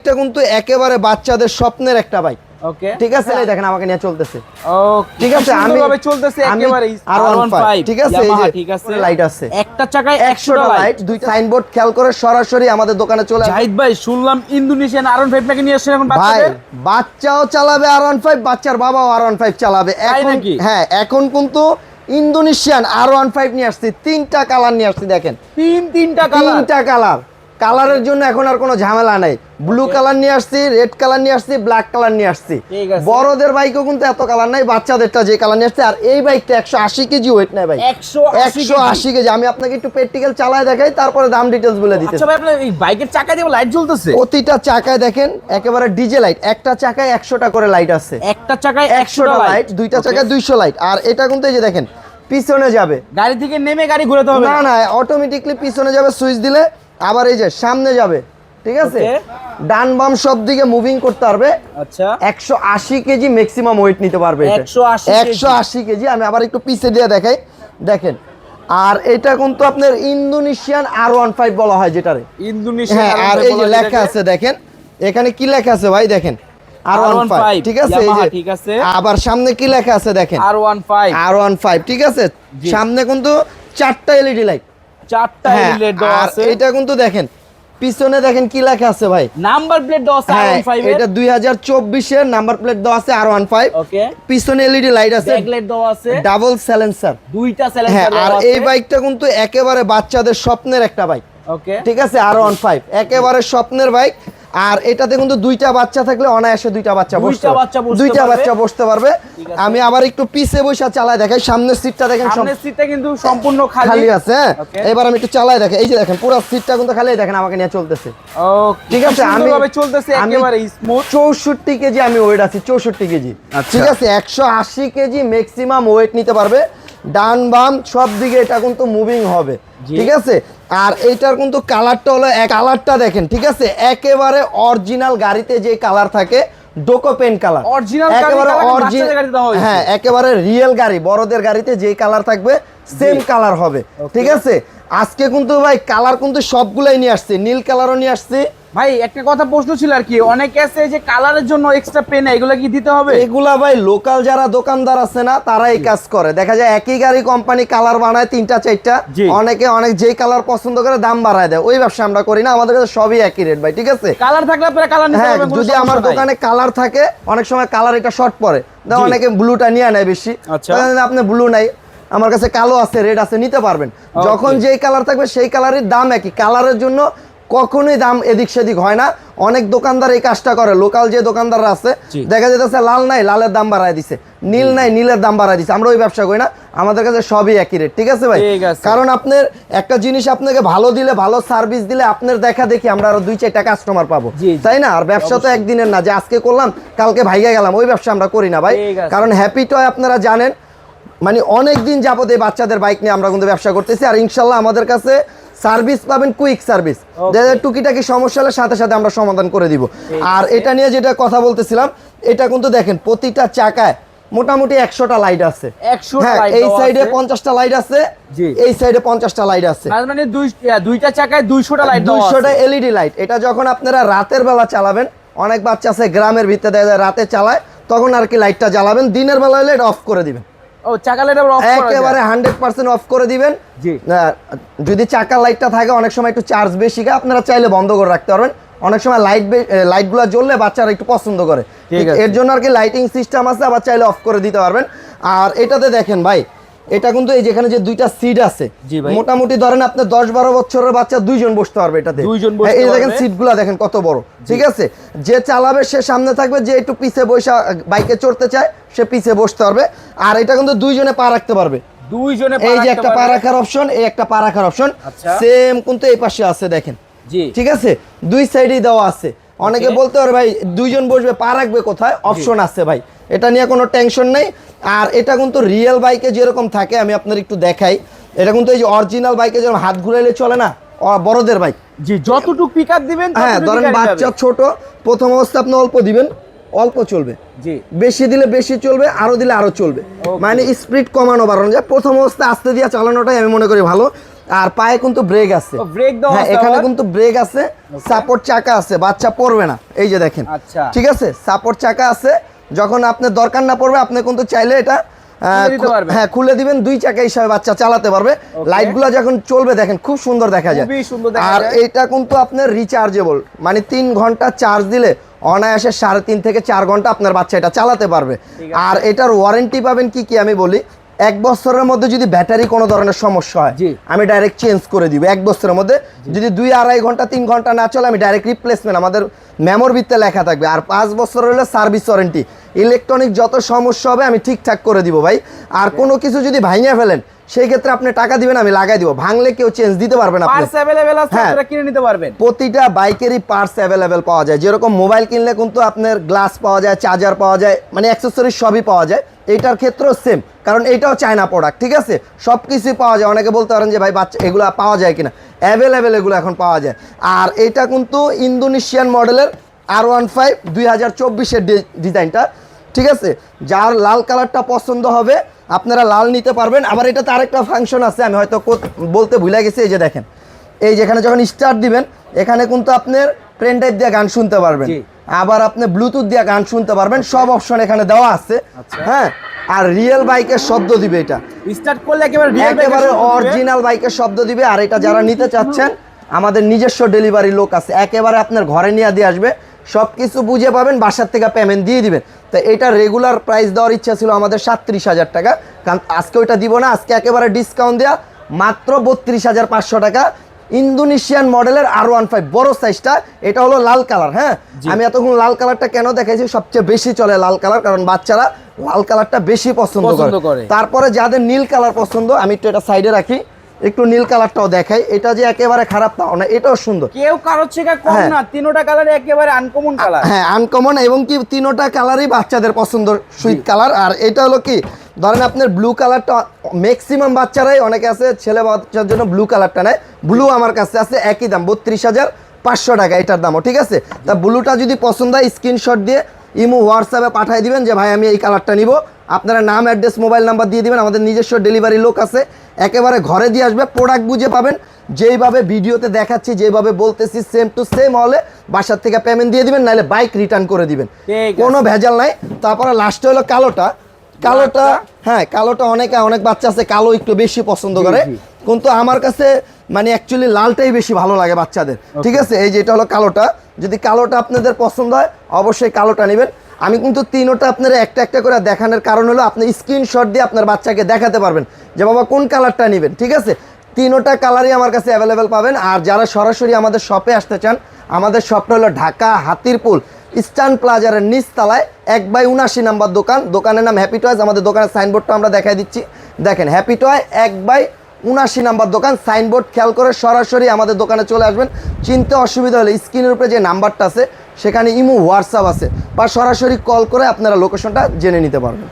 এটা কিন্তু একেবারে বাচ্চাদের স্বপ্নের একটা বাইক। ওকে ঠিক আছে? এই দেখেন আমাকে নিয়ে চলতেছে। ওকে ঠিক আছে? আমি চলতেছে একেবারে R15 ঠিক আছে? এই যে ঠিক আছে। লাইট আছে। একটা চাকায় 100 100 লাইট দুইটা সাইনবোর্ড খেয়াল করে সরাসরি আমাদের দোকানে চলে আসবে জাহিদ ভাই শুনলাম ইন্দোনেশিয়ান ফাইভ নাকি নিয়ে আসছেন এখন ভাই বাচ্চাদের। বাচ্চাও চালাবে আর ওয়ান ফাইভ বাচ্চার বাবাও আর ওয়ান ফাইভ চালাবে। এখন হ্যাঁ এখন কিন্তু ইন্দোনেশিয়ান আর ওয়ান ফাইভ নিয়ে আসছি। তিনটা কালার নিয়ে আসছি দেখেন। তিন তিনটা কালার তিনটা কালার কালারের জন্য এখন আর কোনো ঝামেলা নাই। ব্লু কালার নিয়ে আসছি রেড কালার নিয়ে আসছি ব্ল্যাক কালার নিয়ে আসছি। বড়দের বাইকও কিন্তু এত কালার নাই বাচ্চাদেরটা যে কালার নিয়ে আসছে আর এই বাইকটা একশো আশি কেজি ওয়েট নেয় ভাই। 180 একশো আশি কেজি। আমি আপনাকে একটু প্র্যাকটিক্যাল চালায় দেখাই তারপরে দাম ডিটেলস বলে দিতে আচ্ছা বাইকের চাকায় দিয়ে লাইট জ্বলতেছে। প্রতিটা চাকায় দেখেন একেবারে ডিজে লাইট একটা চাকায় একশোটা করে লাইট আছে। একটা চাকায় একশোটা লাইট দুইটা চাকায় দুইশো লাইট আর এটা কিন্তু এই যে দেখেন পিছনে যাবে। গাড়ি থেকে নেমে গাড়ি ঘুরাতে হবে। না না অটোমেটিকলি পিছনে যাবে সুইচ দিলে আবার এই যে সামনে যাবে ঠিক আছে. ডান বাম সব দিকে মুভিং করতে পারবে। আচ্ছা। একশো আশি কেজি ম্যাক্সিমাম ওয়েট নিতে পারবে এটা। 180 কেজি। একশো আশি কেজি আমি আবার একটু পিছে দিয়ে দেখাই। দেখেন আর এটা কিন্তু আপনার ইন্দোনেশিয়ান আর ওয়ান ফাইভ বলা হয় যেটারে। ইন্দোনেশিয়ান হ্যাঁ আর এই যে লেখা আছে দেখেন। এখানে কি লেখা আছে ভাই দেখেন? আর ওয়ান ফাইভ ঠিক আছে? এই যে ঠিক আছে। আবার সামনে কি লেখা আছে দেখেন? আর ওয়ান ফাইভ আর ওয়ান ফাইভ ঠিক আছে? সামনে কিন্তু চারটা এলইডি লাইট চারটা হ্যাঁ প্লেট দেওয়া আছে। এটা কিন্তু দেখেন পিছনে দেখেন কি লেখা আছে ভাই? নাম্বার প্লেট দেওয়া আছে আর হ্যাঁ এটা 2024 এর নাম্বার প্লেট দেওয়া আছে আর ওকে পিছনে এলইডি লাইট আছে। ব্যাকলাইট দেওয়া আছে। ডাবল সাইলেন্সার দুইটা হ্যাঁ আর এই বাইকটা কিন্তু একেবারে বাচ্চাদের স্বপ্নের একটা বাইক ওকে ঠিক আছে? আর ওয়ান ফাইভ একেবারে স্বপ্নের বাইক আর এটাতে কিন্তু দুইটা বাচ্চা থাকলে অনায়াসে দুইটা বাচ্চা বসতে দুইটা বাচ্চা বসতে পারবে। আমি আবার একটু পিছে বসে চালায় দেখাই। সামনের সিটটা দেখেন সামনের সিটটা কিন্তু সম্পূর্ণ খালি। খালি আছে। এবার আমি একটু চালাই দেখেন এই যে দেখেন পুরো সিটটা কিন্তু খালি। দেখেন আমাকে নিয়ে চলতেছে। ঠিক আছে আমি সুন্দরভাবে চলতেছে একেবারে স্মুথ চৌষট্টি কেজি আমি ওয়েট আছি চৌষট্টি কেজি। আচ্ছা। ঠিক আছে একশো আশি কেজি ম্যাক্সিমাম ওয়েট নিতে পারবে। ডান বাম সব দিকে এটা কিন্তু মুভিং হবে। ঠিক আছে? আর এইটার কিন্তু কালারটা হলো এক কালারটা দেখেন ঠিক আছে? একেবারে অরিজিনাল গাড়িতে যে কালার থাকে ডোকো পেন কালার। একেবারে অরিজিনাল। হ্যাঁ একেবারে রিয়েল গাড়ি বড়দের গাড়িতে যে কালার থাকবে সেম কালার হবে ঠিক আছে? আজকে কিন্তু ভাই কালার কিন্তু সবগুলাই নিয়ে আসছে নীল কালারও নিয়ে আসছে। ভাই একটা কথা প্রশ্ন ছিল আর কি অনেকে আছে যে কালারের জন্য এক্সট্রা পেন এগুলো কি দিতে হবে? এগুলা ভাই লোকাল যারা দোকানদার আছে না তারা এই কাজ করে। দেখা যায় একই গাড়ি কোম্পানি কালার বানায় তিনটা চারটা। অনেকে অনেক যেই কালার পছন্দ করে দাম বাড়ায় দেয়। ওই ব্যবসা আমরা করি না আমাদের কাছে সবই একই রেট ভাই ঠিক আছে? কালার থাকলে আপনারা কালার নিতে হ্যাঁ যদি আমার দোকানে কালার থাকে অনেক সময় কালার এটা শর্ট পড়ে। অনেকে ব্লুটা নিয়ে নেয় বেশি। আচ্ছা। আপনি ব্লু নাই আমার কাছে কালো আছে রেড আছে নিতে পারবেন। যখন যেই কালার থাকবে সেই কালারের দাম একই। কালারের জন্য কখনোই দাম এদিক সেদিক হয় না। অনেক দোকানদার এই কাজটা করে। লোকাল যে দোকানদাররা আছে দেখা যেতেছে লাল নাই লালের দাম বাড়ায় দিছে। নীল নাই নীলের দাম বাড়ায় দিছে। আমরা ওই ব্যবসা করি না। আমাদের কাছে সবই একই রেট ঠিক আছে ভাই? কারণ আপনার একটা জিনিস আপনাকে ভালো দিলে ভালো সার্ভিস দিলে আপনার দেখা দেখি আমরা আরও দুই চারটা কাস্টমার পাবো। তাই না? আর ব্যবসা তো একদিনের না। যে আজকে করলাম কালকে ভাইগা গেলাম ওই ব্যবসা আমরা করি না ভাই। কারণ হ্যাপি টয় আপনারা জানেন মানে অনেক দিন যাবত এই বাচ্চাদের বাইক নিয়ে আমরা কিন্তু ব্যবসা করতেছি। আর ইনশাল্লাহ আমাদের কাছে সার্ভিস পাবেন কুইক সার্ভিস যাদের টুকিটাকি সমস্যা হলে সাথে সাথে আমরা সমাধান করে দিব। আর এটা নিয়ে যেটা কথা বলতেছিলাম এটা কিন্তু দেখেন প্রতিটা চাকায় মোটামুটি একশোটা লাইট আছে। 100 হ্যাঁ এই সাইডে পঞ্চাশটা লাইট আছে এই সাইডে পঞ্চাশটা লাইট আছে। মানে দুইটা চাকায় দুইশোটা লাইট দুইশোটা এলইডি লাইট এটা যখন আপনারা রাতের বেলা চালাবেন অনেক বাচ্চা আছে গ্রামের ভিতরে রাতে চালায় তখন আর কি লাইটটা জ্বালাবেন দিনের বেলা হলে এটা অফ করে দিবেন। ও চাকা লাইট আবার অফ একেবারে যায়। হান্ড্রেড পার্সেন্ট অফ করে দিবেন। জি। যদি চাকা লাইটটা থাকে অনেক সময় একটু চার্জ বেশি গা আপনারা চাইলে বন্ধ করে রাখতে পারবেন। অনেক সময় লাইট লাইটগুলো জ্বললে বাচ্চারা একটু পছন্দ করে। ঠিক ঠিক- আছে। এর জন্য আর কি লাইটিং সিস্টেম আছে আবার চাইলে অফ করে দিতে পারবেন। আর এটাতে দেখেন ভাই এটা কিন্তু এই যেখানে যে দুইটা সিট আছে মোটামুটি ধরেন আপনি দশ বারো বছরের বাচ্চা দুইজন বসতে পারবে এটাতে। দুইজন এই দেখেন। সিটগুলো দেখেন কত বড়। ঠিক আছে? যে চালাবে সে সামনে থাকবে যে একটু পিছে বসে বাইকে চড়তে চায় সে পিছে বসতে পারবে। আর এটা কিন্তু দুইজনে পা রাখতে পারবে। দুইজনে এই যে একটা পা রাখার অপশন এই একটা পা রাখার অপশন আচ্ছা। সেম কিন্তু এই পাশে আছে দেখেন। ঠিক আছে? দুই সাইডেই দেওয়া আছে। অনেকে বলতে পারে ভাই দুইজন বসবে পা রাখবে কোথায়? অপশন আছে ভাই। এটা নিয়ে কোনো টেনশন নেই। আর এটা কিন্তু রিয়েল বাইকে যেরকম থাকে আমি আপনার একটু দেখাই। এটা কিন্তু এই যে অরিজিনাল বাইকে যেরকম হাত ঘুরাইলে চলে না? বড়দের বাইক জি যতটুকু পিক আপ দিবেন হ্যাঁ ধরেন বাচ্চা ছোট প্রথম অবস্থা আপনি অল্প দিবেন অল্প চলবে। জি। বেশি দিলে বেশি চলবে আরও দিলে আরও চলবে। মানে স্পিড কমানো বাড়ানো যায় প্রথম অবস্থা আস্তে দিয়ে চালানোটাই আমি মনে করি ভালো। আর পায়ে কিন্তু ব্রেক আছে। হ্যাঁ এখানে কিন্তু ব্রেক আছে। সাপোর্ট চাকা আছে বাচ্চা পড়বে না। এই যে দেখেন। আচ্ছা। ঠিক আছে? সাপোর্ট চাকা আছে। যখন আপনার দরকার না পড়বে আপনি কিন্তু চাইলে এটা। হ্যাঁ খুলে দিবেন দুই চাকা হিসাবে বাচ্চা চালাতে পারবে। লাইটগুলো যখন চলবে দেখেন খুব সুন্দর দেখা যায়। আর এটা কিন্তু আপনার রিচার্জেবল মানে তিন ঘণ্টা চার্জ দিলে অনায়াসে সাড়ে তিন থেকে চার ঘণ্টা আপনার বাচ্চা এটা চালাতে পারবে। আর এটার ওয়ারেন্টি পাবেন কি কি আমি বলি? এক বছরের মধ্যে যদি ব্যাটারি কোনো ধরনের সমস্যা হয় জি। আমি ডাইরেক্ট চেঞ্জ করে দিব এক বছরের মধ্যে। যদি দুই আড়াই ঘণ্টা তিন ঘণ্টা না চলে আমি ডাইরেক্ট রিপ্লেসমেন্ট আমাদের মেমোর ভিত্তে লেখা থাকবে। আর পাঁচ বছর হলে সার্ভিস ওয়ারেন্টি ইলেকট্রনিক যত সমস্যা হবে আমি ঠিকঠাক করে দিব ভাই। আর কোনো কিছু যদি ভাঙিয়ে ফেলেন সেই ক্ষেত্রে আপনি টাকা দিবেন আমি লাগাই দিব। ভাঙলে কেউ চেঞ্জ দিতে পারবেন আপনি। পার্স অ্যাভেলেবেল আছে হ্যাঁ। আপনারা কিনে নিতে পারবেন। প্রতিটা বাইকেরই পার্টস অ্যাভেলেবেল পাওয়া যায়। যেরকম মোবাইল কিনলে কিন্তু আপনার গ্লাস পাওয়া যায় চার্জার পাওয়া যায় মানে অ্যাক্সেসরিজ সবই পাওয়া যায়। এটার ক্ষেত্রেও সেম কারণ এটাও চায়না প্রোডাক্ট ঠিক আছে? সব কিছুই পাওয়া যায়। অনেকে বলতে পারেন যে ভাই বাচ্চা এগুলো পাওয়া যায় কিনা? অ্যাভেলেবেল এগুলো এখন পাওয়া যায়। আর এটা কিন্তু ইন্দোনেশিয়ান মডেলের আর ওয়ান ফাইভ দুই হাজার চব্বিশের ডিজাইনটা ঠিক আছে? যার লাল কালারটা পছন্দ হবে আপনারা লাল নিতে পারবেন। আবার এটা এটাতে আরেকটা ফাংশন আছে আমি হয়তো বলতে ভুলে গেছি এই যে দেখেন। এই যেখানে যখন স্টার্ট দিবেন এখানে কিন্তু আপনার পেন ড্রাইভ দিয়ে গান শুনতে পারবেন। আবার আপনি ব্লুটুথ দিয়ে গান শুনতে পারবেন সব অপশন এখানে দেওয়া আছে। আচ্ছা। হ্যাঁ? আর রিয়েল বাইকের শব্দ দিবে এটা। স্টার্ট করলে একেবারে একেবারে অরিজিনাল বাইকের শব্দ দিবে আর এটা যারা নিতে চাচ্ছেন আমাদের নিজস্ব ডেলিভারি লোক আছে একেবারে আপনার ঘরে নিয়ে দিয়ে আসবে। সব কিছু বুঝে পাবেন বাসার থেকে পেমেন্ট দিয়ে দিবেন। তো এটা রেগুলার প্রাইস দেওয়ার ইচ্ছা ছিল আমাদের সাতত্রিশ হাজার টাকা। কারণ আজকে ওইটা দিব না আজকে একেবারে ডিসকাউন্ট দেওয়া মাত্র বত্রিশ হাজার পাঁচশো টাকা। ইন্দোনেশিয়ান মডেলের আর ওয়ান ফাইভ বড় সাইজটা এটা হলো লাল কালার হ্যাঁ? আমি এতক্ষণ লাল কালারটা কেন দেখাইছি? সবচেয়ে বেশি চলে লাল কালার কারণ বাচ্চারা লাল কালারটা বেশি পছন্দ করে। তারপরে যাদের নীল কালার পছন্দ আমি একটু এটা সাইডে রাখি। একটু নীল কালারটাও দেখাই। এটা যে একেবারে খারাপ তাও না এটাও সুন্দর। কেউ কারোর থেকে কম হ্যাঁ। না তিনোটা কালার একেবারে আনকমন কালার হ্যাঁ আনকমন এবং কি তিনোটা কালারই বাচ্চাদের পছন্দ সুইট কালার আর এটা হলো কি ধরেন আপনার ব্লু কালারটা ম্যাক্সিমাম বাচ্চারাই অনেকে আছে ছেলে বাচ্চার জন্য ব্লু কালারটা নেয়। ব্লু আমার কাছে আছে একই দাম বত্রিশ হাজার পাঁচশো টাকা এটার দামও ঠিক আছে? তা ব্লুটা যদি পছন্দ হয় স্ক্রিনশট দিয়ে ইমো হোয়াটসঅ্যাপে পাঠিয়ে দিবেন যে ভাই আমি এই কালারটা নিব। আপনারা নাম অ্যাড্রেস মোবাইল নাম্বার দিয়ে দিবেন আমাদের নিজস্ব ডেলিভারি লোক আছে। একেবারে ঘরে দিয়ে আসবে প্রোডাক্ট বুঝে পাবেন। যেইভাবে ভিডিওতে দেখাচ্ছি যেভাবে বলতেছি সেম টু সেম হলে বাসার থেকে পেমেন্ট দিয়ে দিবেন নাহলে বাইক রিটার্ন করে দিবেন। কোনো ভেজাল নাই। তারপরে লাস্টে হলো কালোটা। কালোটা হ্যাঁ কালোটা অনেকে অনেক বাচ্চা আছে কালো একটু বেশি পছন্দ করে। কিন্তু আমার কাছে মানে অ্যাকচুয়ালি লালটাই বেশি ভালো লাগে বাচ্চাদের। ঠিক আছে? এই যে এটা হলো কালোটা। যদি কালোটা আপনাদের পছন্দ হয় অবশ্যই কালোটা নেবেন। আমি কিন্তু তিনোটা আপনার একটা একটা করে দেখানোর কারণ হলো আপনি স্ক্রিনশট দিয়ে আপনার বাচ্চাকে দেখাতে পারবেন যে, বাবা, কোন কালারটা নেবেন? ঠিক আছে? তিনোটা কালারই আমার কাছে অ্যাভেলেবেল পাবেন। আর যারা সরাসরি আমাদের শপে আসতে চান, আমাদের শপটা হলো ঢাকা হাতিরপুল, ইস্টার্ন প্লাজারের নিচতলায় এক বাই উনাশি নাম্বার দোকান। দোকানের নাম হ্যাপি টয়েস আমাদের দোকানের সাইনবোর্ডটা আমরা দেখাই দিচ্ছি। দেখেন হ্যাপি টয় এক বাই উনাশি নাম্বার দোকান। সাইনবোর্ড খেয়াল করে সরাসরি আমাদের দোকানে চলে আসবেন। চিনতে অসুবিধা হলে স্ক্রিনের উপরে যে নাম্বারটা আছে সেখানে ইমো হোয়াটসঅ্যাপ আছে। বা সরাসরি কল করে আপনারা লোকেশনটা জেনে নিতে পারবেন।